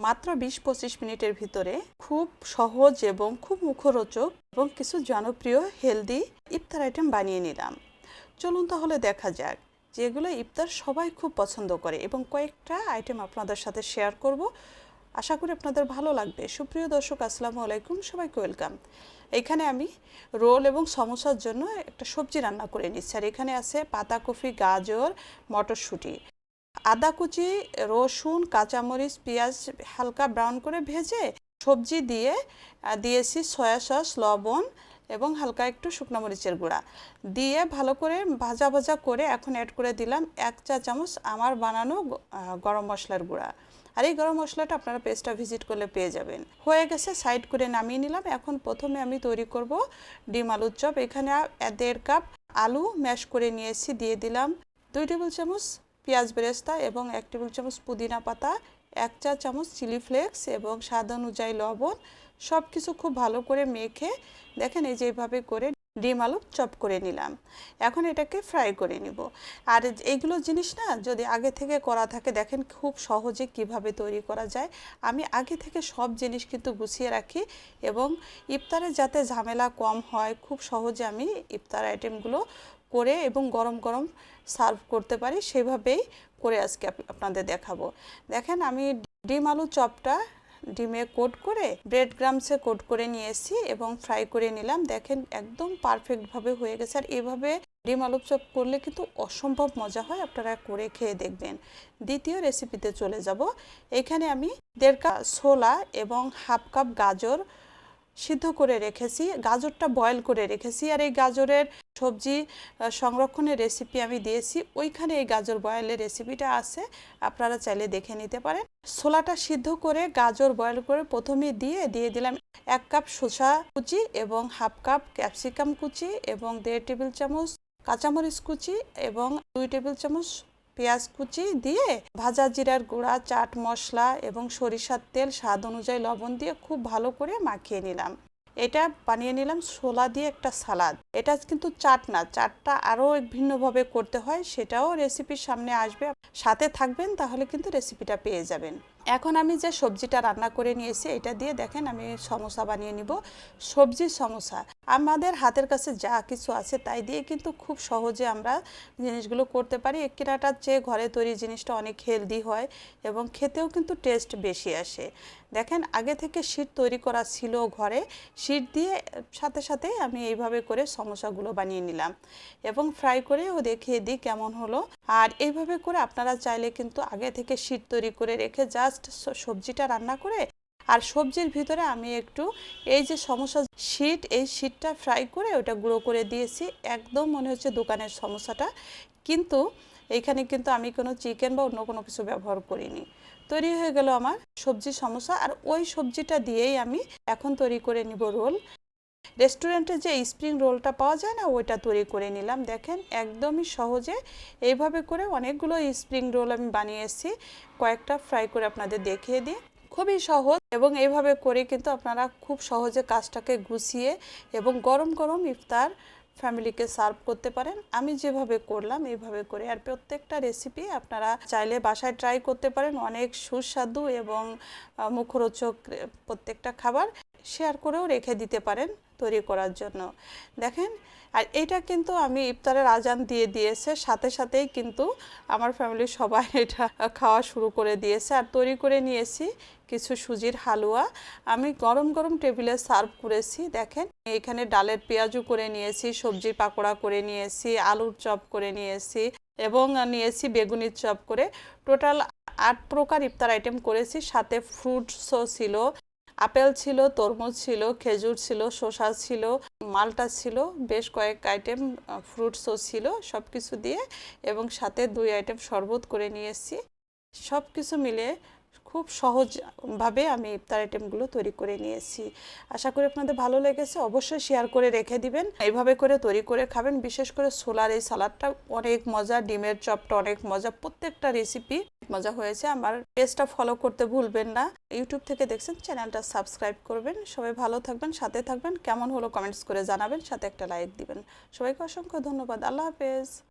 মাত্র বিশ পঁচিশ মিনিটের ভিতরে খুব সহজ এবং খুব মুখরোচক এবং কিছু জনপ্রিয় হেলদি ইফতার আইটেম বানিয়ে নিলাম। চলুন তাহলে দেখা যাক যেগুলো ইফতার সবাই খুব পছন্দ করে এবং কয়েকটা আইটেম আপনাদের সাথে শেয়ার করব। আশা করি আপনাদের ভালো লাগবে। সুপ্রিয় দর্শক, আসসালামু আলাইকুম, সবাইকে ওয়েলকাম। এখানে আমি রোল এবং সমোসার জন্য একটা সবজি রান্না করে নিচ্ছি। আর এখানে আছে পাতাকপি গাজর, মটরশুঁটি। আদা কুচি, রসুন, কাঁচামরিচ, পেঁয়াজ হালকা ব্রাউন করে ভেজে সবজি দিয়ে দিয়েছি সয়া সস, লবণ এবং হালকা একটু শুকনো মরিচের গুঁড়া। দিয়ে ভালো করে ভাজা ভাজা করে এখন অ্যাড করে দিলাম এক চা চামচ আমার বানানো গরম মশলার গুঁড়া। আর এই গরম মশলাটা আপনারা পেস্টটা ভিজিট করলে পেয়ে যাবেন। হয়ে গেছে সাইড করে নামিয়ে নিলাম। এখন প্রথমে আমি তৈরি করব ডিম আলুর চপ। এখানে দেড় কাপ আলু ম্যাশ করে নিয়েছি। দিয়ে দিলাম দুই টেবিল চামচ পেঁয়াজ বেরেস্তা এবং এক টেবিল চামচ পুদিনা পাতা, এক চা চামচ চিলি ফ্লেক্স এবং স্বাদ অনুযায়ী লবণ সব কিছু খুব ভালো করে মেখে, দেখেন এই যে এইভাবে করে ডিম আলু চপ করে নিলাম। এখন এটাকে ফ্রাই করে নিব। আর এইগুলো জিনিস না, যদি আগে থেকে করা থাকে, দেখেন খুব সহজে কীভাবে তৈরি করা যায়। আমি আগে থেকে সব জিনিস কিন্তু গুছিয়ে রাখি এবং ইফতারে যাতে ঝামেলা কম হয়, খুব সহজে আমি ইফতার আইটেমগুলো করে এবং গরম গরম সার্ভ করতে পারি, সেভাবেই করে আজকে আপ- আপনাদের দেখাবো। দেখেন আমি ডিম আলু চপটা ডিমে কোট করে ব্রেড গ্রামসে কোট করে নিয়ে এবং ফ্রাই করে নিলাম। দেখেন একদম পারফেক্টভাবে হয়ে গেছে। আর এভাবে ডিম আলু চপ করলে কিন্তু অসম্ভব মজা হয়। আপনারা করে খেয়ে দেখবেন। দ্বিতীয় রেসিপিতে চলে যাব। এখানে আমি দেড় কাপ ছোলা এবং হাফ কাপ গাজর সিদ্ধ করে রেখেছি, গাজরটা বয়েল করে রেখেছি আর এই গাজরের সবজি সংরক্ষণের রেসিপি আমি দিয়েছি। ওইখানে এই গাজর বয়েলের রেসিপিটা আছে, আপনারা চাইলে দেখে নিতে পারেন। ছোলাটা সিদ্ধ করে গাজর বয়েল করে প্রথমে দিয়ে দিয়ে দিলাম এক কাপ শসা কুচি এবং হাফ কাপ ক্যাপসিকাম কুচি এবং দেড় টেবিল চামচ কাঁচামরিচ কুচি এবং দুই টেবিল চামচ পেঁয়াজ কুচি দিয়ে ভাজা জিরার গুঁড়া, চাট মশলা এবং সরিষার তেল স্বাদ অনুযায়ী লবণ দিয়ে খুব ভালো করে মাখিয়ে নিলাম। এটা বানিয়ে নিলাম ছোলা দিয়ে একটা সালাদ। এটা কিন্তু চাট না, চাটটা আরও ভিন্নভাবে করতে হয়, সেটাও রেসিপির সামনে আসবে। সাথে থাকবেন, তাহলে কিন্তু রেসিপিটা পেয়ে যাবেন। এখন আমি যে সবজিটা রান্না করে নিয়েছি, এটা দিয়ে দেখেন আমি সমোসা বানিয়ে নিব। সবজির সমোসা, আমাদের হাতের কাছে যা কিছু আছে তাই দিয়ে কিন্তু খুব সহজে আমরা জিনিসগুলো করতে পারি। কেনাটার চেয়ে ঘরে তৈরি জিনিসটা অনেক হেলদি হয় এবং খেতেও কিন্তু টেস্ট বেশি আসে। দেখেন আগে থেকে শীট তৈরি করা ছিল ঘরে শীট দিয়ে সাথে সাথে আমি এইভাবে করে সমোসাগুলো বানিয়ে নিলাম এবং ফ্রাই করেও দেখিয়ে দিই কেমন হলো। আর এইভাবে করে আপনারা চাইলে কিন্তু আগে থেকে শীট তৈরি করে রেখে জাস্ট সবজিটা রান্না করে আর সবজির ভিতরে আমি একটু এই যে সমস্যা শীট, এই শীটটা ফ্রাই করে ওটা গুঁড়ো করে দিয়েছি। একদম মনে হচ্ছে দোকানের সমস্যাটা কিন্তু এইখানে কিন্তু আমি কোনো চিকেন বা অন্য কোনো কিছু ব্যবহার করিনি। তৈরি হয়ে গেল আমার সবজি সমস্যা আর ওই সবজিটা দিয়েই আমি এখন তৈরি করে নিব রোল। রেস্টুরেন্টে যে স্প্রিং রোলটা পাওয়া যায় না, ওইটা তৈরি করে নিলাম। দেখেন একদমই সহজে এইভাবে করে অনেকগুলো স্প্রিং রোল আমি বানিয়েছি কয়েকটা ফ্রাই করে আপনাদের দেখিয়ে দিই। খুবই সহজ এবং এইভাবে করে কিন্তু আপনারা খুব সহজে কাজটাকে গুছিয়ে এবং গরম গরম ইফতার ফ্যামিলিকে সার্ভ করতে পারেন। আমি যেভাবে করলাম, এইভাবে করে। আর প্রত্যেকটা রেসিপি আপনারা চাইলে বাসায় ট্রাই করতে পারেন। অনেক সুস্বাদু এবং মুখরোচক প্রত্যেকটা খাবার শেয়ার করেও রেখে দিতে পারেন। তৈরি করার জন্য। দেখেন, আর এটা কিন্তু আমি ইফতারের আজান দিয়ে দিয়েছে, সাথে সাথেই কিন্তু আমার ফ্যামিলির সবাই এটা খাওয়া শুরু করে দিয়েছে। আর তৈরি করে নিয়েছি কিছু সুজির হালুয়া। আমি গরম গরম টেবিলে সার্ভ করেছি, দেখেন। এখানে ডালের পেঁয়াজু করে নিয়েছি, সবজির পাকোড়া করে নিয়েছি, আলুর চপ করে নিয়েছি এবং নিয়েছি বেগুনির চপ করে। টোটাল আট প্রকার ইফতার আইটেম করেছি, সাথে ফ্রুটসও ছিল আপেল ছিল, তরমুজ ছিল, খেজুর ছিল, শসা ছিল, মালটা ছিল, বেশ কয়েক আইটেম ফ্রুটসও ছিল সব কিছু দিয়ে এবং সাথে দুই আইটেম শরবত করে নিয়ে এসেছি। সব কিছু মিলে খুব সহজভাবে আমি ইফতার আইটেমগুলো তৈরি করে নিয়েছি। আশা করি আপনাদের ভালো লেগেছে, অবশ্যই শেয়ার করে রেখে দিবেন। এইভাবে করে তৈরি করে খাবেন, বিশেষ করে সোলার এই সালাদটা অনেক মজা, ডিমের চপটা অনেক মজা, প্রত্যেকটা রেসিপি মজা হয়েছে। আমার পেজটা ফলো করতে ভুলবেন না। ইউটিউব থেকে দেখছেন চ্যানেলটা সাবস্ক্রাইব করবেন। সবাই ভালো থাকবেন, সাথে থাকবেন। কেমন হলো কমেন্টস করে জানাবেন, সাথে একটা লাইক দিবেন। সবাইকে অসংখ্য ধন্যবাদ। আল্লাহ হাফেজ।